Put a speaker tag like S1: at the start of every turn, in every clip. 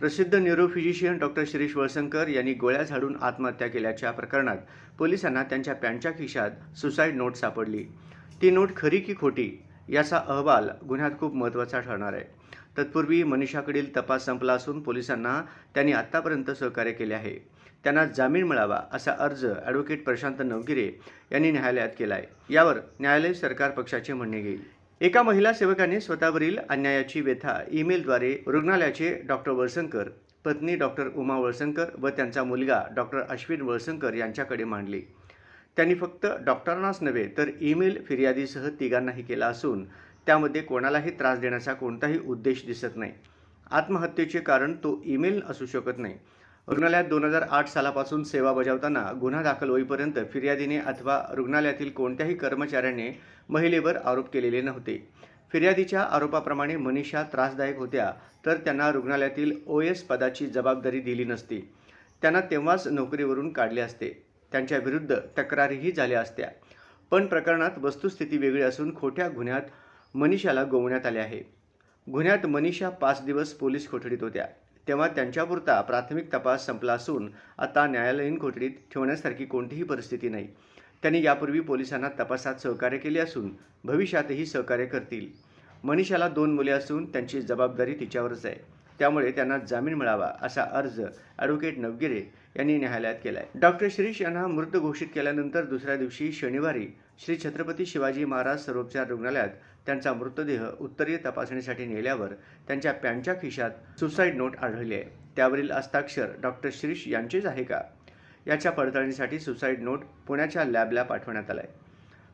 S1: प्रसिद्ध neurophysician doctor Shirish Walsankar यांनी गोळ्या झाडून आत्महत्या केल्याच्या प्रकरणात पोलिसांना त्यांच्या पॅन्टच्या खिशात सुसाईड नोट सापडली. ती नोट खरी की खोटी याचा अहवाल गुन्ह्यात खूप महत्त्वाचा ठरणार आहे. तत्पूर्वी मनीषाकडील तपास संपला असून पोलिसांना त्यांनी आत्तापर्यंत सहकार्य केले आहे. त्यांना जामीन मिळावा असा अर्ज ॲडव्होकेट प्रशांत नवगिरे यांनी न्यायालयात केला आहे यावर न्यायालय सरकार पक्षाचे म्हणणे घेईल. एका महिला सेवकाने स्वतःवरील अन्यायाची व्यथा ईमेलद्वारे रुग्णालयाचे डॉक्टर वळसंकर पत्नी डॉक्टर उमा वळसंकर व त्यांचा मुलगा डॉक्टर अश्विन वळसंकर यांच्याकडे मांडली. त्यांनी फक्त डॉक्टरांनाच नव्हे तर ईमेल फिर्यादीसह तिघांनाही केला असून त्यामध्ये कोणालाही त्रास देण्याचा कोणताही उद्देश दिसत नाही. आत्महत्येचे कारण तो ईमेल असू शकत नाही. रुग्णालयात दोन हजार आठ सालापासून सेवा बजावताना गुन्हा दाखल होईपर्यंत फिर्यादीने अथवा रुग्णालयातील कोणत्याही कर्मचाऱ्याने महिलेवर आरोप केलेले नव्हते. फिर्यादीच्या आरोपाप्रमाणे मनीषा त्रासदायक होत्या तर त्यांना रुग्णालयातील ओ एस पदाची जबाबदारी दिली नसती. त्यांना तेव्हाच नोकरीवरून काढले असते. त्यांच्या विरुद्ध तक्रारीही झाल्या असत्या. पण प्रकरणात वस्तुस्थिती वेगळी असून खोट्या गुन्ह्यात मनीषाला गोवण्यात आले आहे. गुन्ह्यात मनीषा पाच दिवस पोलीस कोठडीत होत्या. तेव्हा त्यांच्यापुरता प्राथमिक तपास संपला असून आता न्यायालयीन कोठडीत ठेवण्यासारखी कोणतीही परिस्थिती नाही. त्यांनी यापूर्वी पोलिसांना तपासात सहकार्य केले असून भविष्यातही सहकार्य करतील. मनीषाला दोन मुले असून त्यांची जबाबदारी तिच्यावरच आहे. त्यामुळे त्यांना जामीन मिळावा असा अर्ज ॲडव्होकेट नवगिरे यांनी न्यायालयात केला आहे डॉक्टर शिरीष यांना मृत घोषित केल्यानंतर दुसऱ्या दिवशी शनिवारी श्री छत्रपती शिवाजी महाराज सर्वोपचार रुग्णालयात त्यांचा मृतदेह उत्तरीय तपासणीसाठी नेल्यावर त्यांच्या पॅन्टच्या खिशात सुसाईड नोट आढळली आहे. त्यावरील हस्ताक्षर डॉक्टर शिरीष यांचेच आहे का? याच्या पडताळणीसाठी सुसाईड नोट पुण्याच्या लॅबला पाठवण्यात आला आहे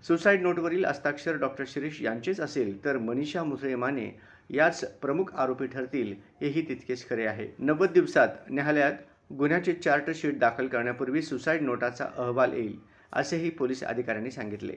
S1: सुसाईड नोटवरील हस्ताक्षर डॉक्टर शिरीष यांचेच असेल तर मनीषा मुसळे माने याच प्रमुख आरोपी ठरतील हेही तितकेच खरे आहे. नव्वद दिवसात न्यायालयात गुन्ह्याचे चार्टशीट दाखल करण्यापूर्वी सुसाईड नोटाचा अहवाल येईल असेही पोलीस अधिकाऱ्यांनी सांगितले.